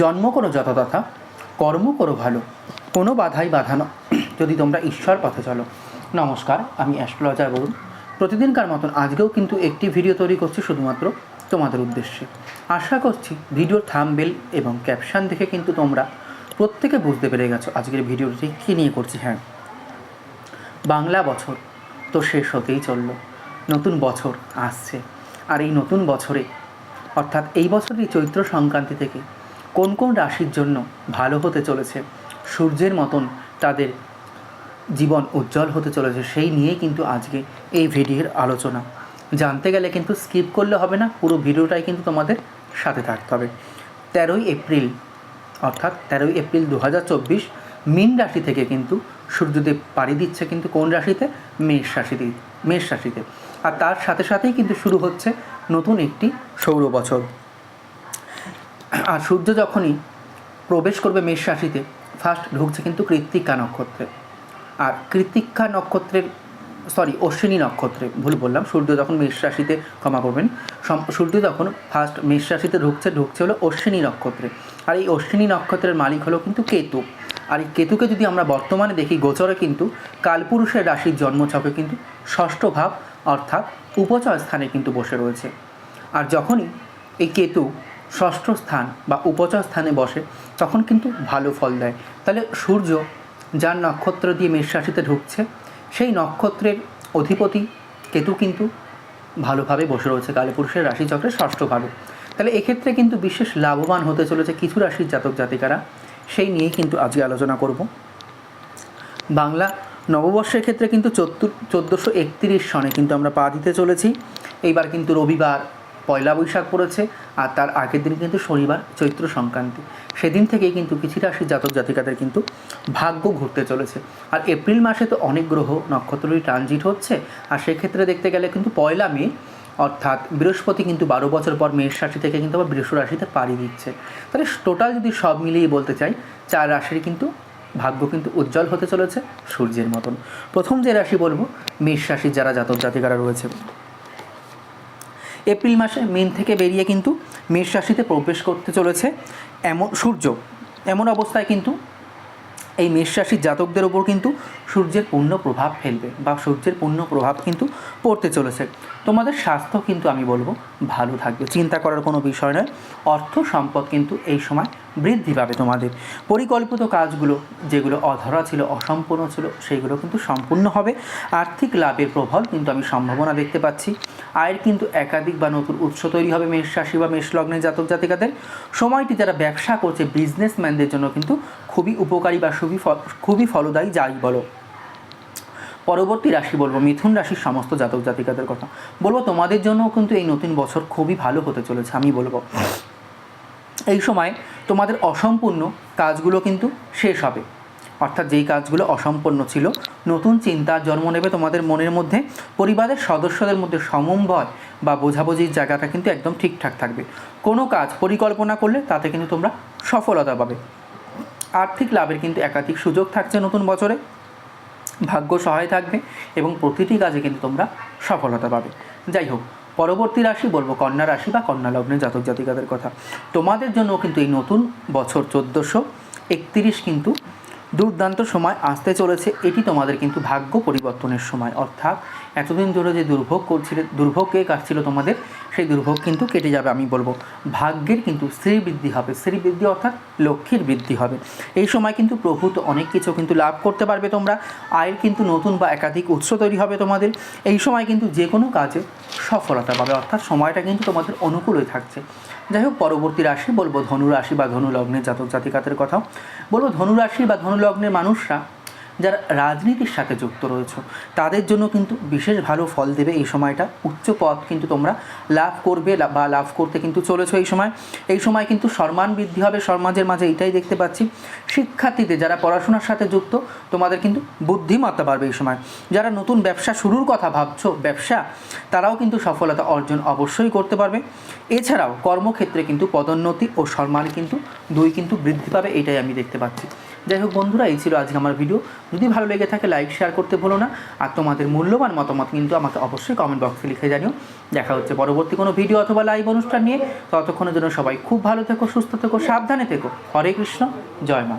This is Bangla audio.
জন্ম করো যথাতথা কর্ম করো ভালো। কোনো বাধাই বাধা ন যদি তোমরা ঈশ্বর পথে চলো। নমস্কার, আমি অ্যাস্ট্রোলজার বলুন প্রতিদিনকার মতন আজকেও কিন্তু একটি ভিডিও তৈরি করছি শুধুমাত্র তোমাদের উদ্দেশ্যে। আশা করছি ভিডিওর থামবেল এবং ক্যাপশন দেখে কিন্তু তোমরা প্রত্যেকে বুঝতে পেরে গেছো আজকের ভিডিওটি কী নিয়ে করছি হ্যাঁ। বাংলা বছর তো শেষ হতেই চলল, নতুন বছর আসছে। আর এই নতুন বছরে, অর্থাৎ এই বছরই চৈত্র সংক্রান্তি থেকে কোন কোন রাশির জন্য ভালো হতে চলেছে? সূর্যের মতন তাদের জীবন উজ্জ্বল হতে চলেছে, সেই নিয়েই কিন্তু আজকে এই ভিডিওর আলোচনা। জানতে গেলে কিন্তু স্কিপ করলে হবে না, পুরো ভিডিওটাই কিন্তু তোমাদের সাথে থাকতে হবে। তেরোই এপ্রিল, অর্থাৎ তেরোই এপ্রিল দু হাজার চব্বিশ মীন রাশি থেকে কিন্তু সূর্যদেব পাড়ি দিচ্ছে কিন্তু কোন রাশিতে? মেষ রাশিতে মেষ রাশিতে। আর তার সাথে সাথেই কিন্তু শুরু হচ্ছে নতুন একটি সৌর বছর। আর সূর্য যখনই প্রবেশ করবে মেষ রাশিতে ফার্স্ট ঢুকছে কিন্তু কৃত্তিকা নক্ষত্রে। আর কৃত্তিকা নক্ষত্রের সরি অশ্বিনী নক্ষত্রে, ভুল বললাম, সূর্য যখন মেষ রাশিতে, ক্ষমা করবেন সূর্য যখন ফার্স্ট মেষ রাশিতে ঢুকছে ঢুকছে হলো অশ্বিনী নক্ষত্রে। আর এই অশ্বিনী নক্ষত্রের মালিক হলো কিন্তু কেতু। আর এই কেতুকে যদি আমরা বর্তমানে দেখি, গোচরে কিন্তু কালপুরুষের রাশির জন্মছকে কিন্তু ষষ্ঠ ভাব, অর্থাৎ উপচয় স্থানে কিন্তু বসে রয়েছে। আর যখনই এই কেতু ষষ্ঠ স্থান বা উপচয় স্থানে বসে, তখন কিন্তু ভালো ফল দেয়। তাহলে সূর্য যার নক্ষত্র দিয়ে মেষ রাশিতে ঢুকছে, সেই নক্ষত্রের অধিপতি কেতু কিন্তু ভালোভাবে বসে রয়েছে কালীপুরুষের রাশিচক্রে ষষ্ঠভাবে তাহলে এক্ষেত্রে কিন্তু বিশেষ লাভবান হতে চলেছে কিছু রাশির জাতক জাতিকারা, সেই নিয়েই কিন্তু আজকে আলোচনা করব। বাংলা নববর্ষের ক্ষেত্রে কিন্তু চোদ্দ, চোদ্দোশো একত্রিশ সনে কিন্তু আমরা পা দিতে চলেছি। এইবার কিন্তু রবিবার পয়লা বৈশাখ পড়েছে আর তার আগের দিন কিন্তু শনিবার, চৈত্র সংক্রান্তি। সেদিন থেকেই কিন্তু কিছু রাশির জাতক জাতিকাদের কিন্তু ভাগ্য ঘুরতে চলেছে। আর এপ্রিল মাসে তো অনেক গ্রহ নক্ষত্রই ট্রানজিট হচ্ছে, আর সেক্ষেত্রে দেখতে গেলে কিন্তু পয়লা মে, অর্থাৎ বৃহস্পতি কিন্তু বারো বছর পর মেষ রাশি থেকে কিন্তু আবার বৃষ রাশিতে পাড়ি দিচ্ছে। তাহলে টোটাল যদি সব মিলিয়ে বলতে চাই, চার রাশির কিন্তু ভাগ্য কিন্তু উজ্জ্বল হতে চলেছে সূর্যের মতন। প্রথম যে রাশি বলব, মেষ রাশির যারা জাতক জাতিকারা রয়েছে এপ্রিল মাসে মিন থেকে বেরিয়ে কিন্তু মেষ রাশিতে প্রবেশ করতে চলেছে। এমন সূর্য, এমন অবস্থায় কিন্তু এই মেষ রাশির জাতকদের ওপর কিন্তু সূর্যের পূর্ণ প্রভাব ফেলবে বা সূর্যের পূর্ণ প্রভাব কিন্তু পড়তে চলেছে। তোমাদের স্বাস্থ্য কিন্তু আমি বলব ভালো থাকবে। চিন্তা করার কোনো বিষয় নয়। অর্থ সম্পদ কিন্তু এই সময় বৃদ্ধি পাবে তোমাদের। পরিকল্পিত কাজগুলো যেগুলো অধরা ছিল, অসম্পূর্ণ ছিল সেইগুলো কিন্তু সম্পূর্ণ হবে। আর্থিক লাভের প্রভাব কিন্তু আমি সম্ভাবনা দেখতে পাচ্ছি। আয়ের কিন্তু একাধিক বা নতুন উৎস তৈরি হবে মেষ রাশি বা মেষ লগ্নের জাতক জাতিকাদের। সময়টি যারা ব্যবসা করছে বিজনেসম্যানদের জন্য কিন্তু খুবই উপকারী বা খুবই খুবই ফলদায়ী, যাই বলো। পরবর্তী রাশি বলব, মিথুন রাশির সমস্ত জাতক জাতিকাদের কথা। বলব তোমাদের জন্যও কিন্তু এই নতুন বছর খুবই ভালো হতে চলেছে, আমি বলব। এই সময় তোমাদের অসম্পূর্ণ কাজগুলো কিন্তু শেষ হবে। অর্থাৎ যেই কাজগুলো অসম্পূর্ণ ছিল, নতুন চিন্তা জন্ম নেবে তোমাদের মনের মধ্যে, পরিবারের সদস্যদের মধ্যে সমন্বয় বা বোঝাবুঝির জায়গাটা কিন্তু একদম ঠিকঠাক থাকবে। কোনো কাজ পরিকল্পনা করলে তাতে কিন্তু তোমরা সফলতা পাবে। আর্থিক লাভের কিন্তু একাধিক সুযোগ থাকছে নতুন বছরে। ভাগ্য সহায় থাকবে এবং প্রতিটি কাজে কিন্তু তোমরা সফলতা পাবে। যাই হোক পরবর্তী রাশি বলব, কন্যা রাশি বা কন্যা লগ্নের জাতক জাতিকাদের কথা। তোমাদের জন্য কিন্তু এই নতুন বছর চোদ্দোশো একত্রিশ কিন্তু দুর্দান্ত সময় আসতে চলেছে। এটি তোমাদের কিন্তু ভাগ্য পরিবর্তনের সময়। অর্থাৎ এতদিন ধরে যে দুর্ভোগ করছিলে দুর্ভোগকে কাটছিল তোমাদের? সেই দুর্ভোগ কিন্তু কেটে যাবে, আমি বলব। ভাগ্যের কিন্তু শ্রী বৃদ্ধি হবে। শ্রী বৃদ্ধি অর্থাৎ লক্ষ্মীর বৃদ্ধি হবে। এই সময় কিন্তু প্রভূত অনেক কিছু কিন্তু লাভ করতে পারবে তোমরা। আয়ের কিন্তু নতুন বা একাধিক উৎস তৈরি হবে তোমাদের। এই সময় কিন্তু যে কোনো কাজে সফলতা পাবে। অর্থাৎ সময়টা কিন্তু তোমাদের অনুকূলই থাকছে। যাই হোক, পরবর্তী রাশি বলব ধনু রাশি বা ধনু লগ্নের জাতক জাতিকাদের কথা বলব ধনু রাশি বা ধনু লগ্নের মানুষরা যারা রাজনীতির সাথে যুক্ত রয়েছে, তাদের জন্য কিন্তু বিশেষ ভালো ফল দেবে এই সময়টা। উচ্চ পদ কিন্তু তোমরা লাভ করবে বা লাভ করতে কিন্তু চলেছো এই সময়। এই সময় কিন্তু সম্মান বৃদ্ধি হবে, সমাজের মাঝে এটাই দেখতে পাচ্ছি। শিক্ষার্থীদের যারা পড়াশোনার সাথে যুক্ত, তোমাদের কিন্তু বুদ্ধিমত্তা বাড়বে এই সময়। যারা নতুন ব্যবসা শুরুর কথা ভাবছ, ব্যবসা, তারাও কিন্তু সফলতা অর্জন অবশ্যই করতে পারবে। এছাড়াও কর্মক্ষেত্রে কিন্তু পদোন্নতি ও সম্মান কিন্তু দুই কিন্তু বৃদ্ধি পাবে এটাই আমি দেখতে পাচ্ছি। যাই হোক বন্ধুরা, এই ছিল আজকে আমার ভিডিও যদি ভালো লেগে থাকে লাইক শেয়ার করতে ভুলো না। আর তোমাদের মূল্যবান মতামত কিন্তু আমাকে অবশ্যই কমেন্ট বক্সে লিখে জানিও। দেখা হচ্ছে পরবর্তী কোনো ভিডিও অথবা লাইভ অনুষ্ঠান নিয়ে। ততক্ষণের জন্য সবাই খুব ভালো থেকো, সুস্থ থেকো, সাবধানে থেকো। হরে কৃষ্ণ, জয় মা।